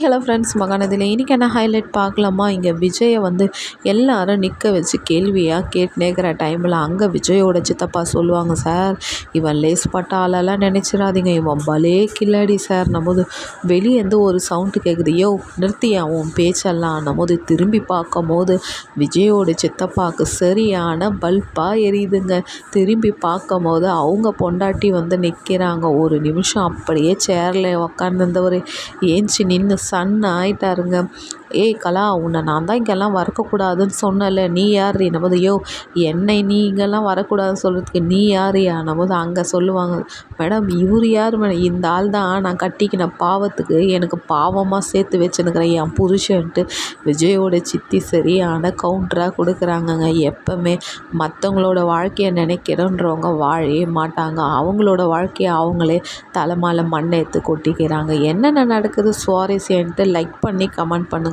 Hello friends மகானதில் இன்றைக்கி என்ன highlight பார்க்கலாமா? இங்கே விஜயை வந்து எல்லாரும் நிற்க வச்சு கேள்வியாக கேட்டுனேக்கிற டைமில் அங்கே விஜயோட சித்தப்பா சொல்லுவாங்க சார் இவன் லேஸ் பட்ட ஆளெல்லாம் நினச்சிடாதீங்க இவன் பலே கில்லாடி சார். நம்மது வெளியேருந்து ஒரு சவுண்டு கேட்குது யோ நிறுத்தியா உன் பேச்செல்லாம்? நம்மது திரும்பி பார்க்கும் போது விஜயோட சித்தப்பாவுக்கு சரியான பல்பாக எரியுதுங்க. திரும்பி பார்க்கும் போது அவங்க பொண்டாட்டி வந்து நிற்கிறாங்க ஒரு நிமிஷம் அப்படியே சேரில் உக்காந்துருந்தவர் ஏஞ்சி நின்று சன் ஆயிட்டாருங்க ஏய் கலா உன்னை நான் தான் இங்கெல்லாம் வரக்கூடாதுன்னு சொன்னேன்ல. நீ யார் நமது யோ என்னை நீ இங்கெல்லாம் வரக்கூடாதுன்னு சொல்கிறதுக்கு நீ யார்யா நமது அங்கே சொல்லுவாங்க. மேடம் இவர் யார் மேடம்? இந்த ஆள் தான் நான் கட்டிக்கின பாவத்துக்கு எனக்கு பாவமாக சேர்த்து வச்சுன்னுக்கிறேன். என் புருஷன்ட்டு விஜயோட சித்தி சரியான கவுண்டராக கொடுக்குறாங்கங்க. எப்போவுமே மற்றவங்களோட வாழ்க்கையை நினைக்கிறோன்றவங்க வாழவே மாட்டாங்க. அவங்களோட வாழ்க்கையை அவங்களே தலைமால மண்ணை எடுத்து கொட்டிக்கிறாங்க. என்னென்ன நடக்குது சுவாரஸ்யன்ட்டு லைக் பண்ணி கமெண்ட் பண்ணுங்கள்